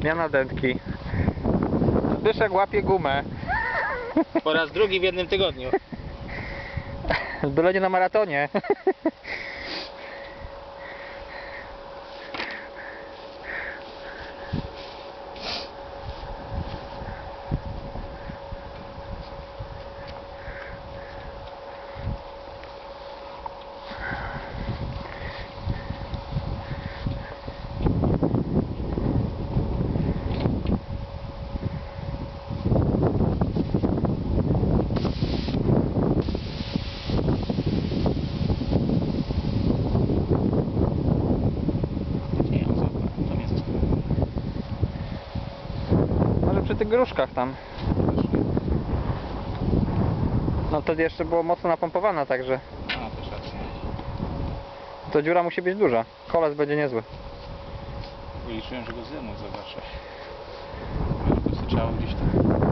Zmiana dętki. Zbyszek łapie gumę. Po raz drugi w jednym tygodniu. Byle nie na maratonie. Przy tych gruszkach tam. No wtedy jeszcze było mocno napompowana, także A, też racja. to dziura musi być duża. Koles będzie niezły. Liczyłem, że go zdejmą, zobaczę. Sobie trzeba gdzieś tam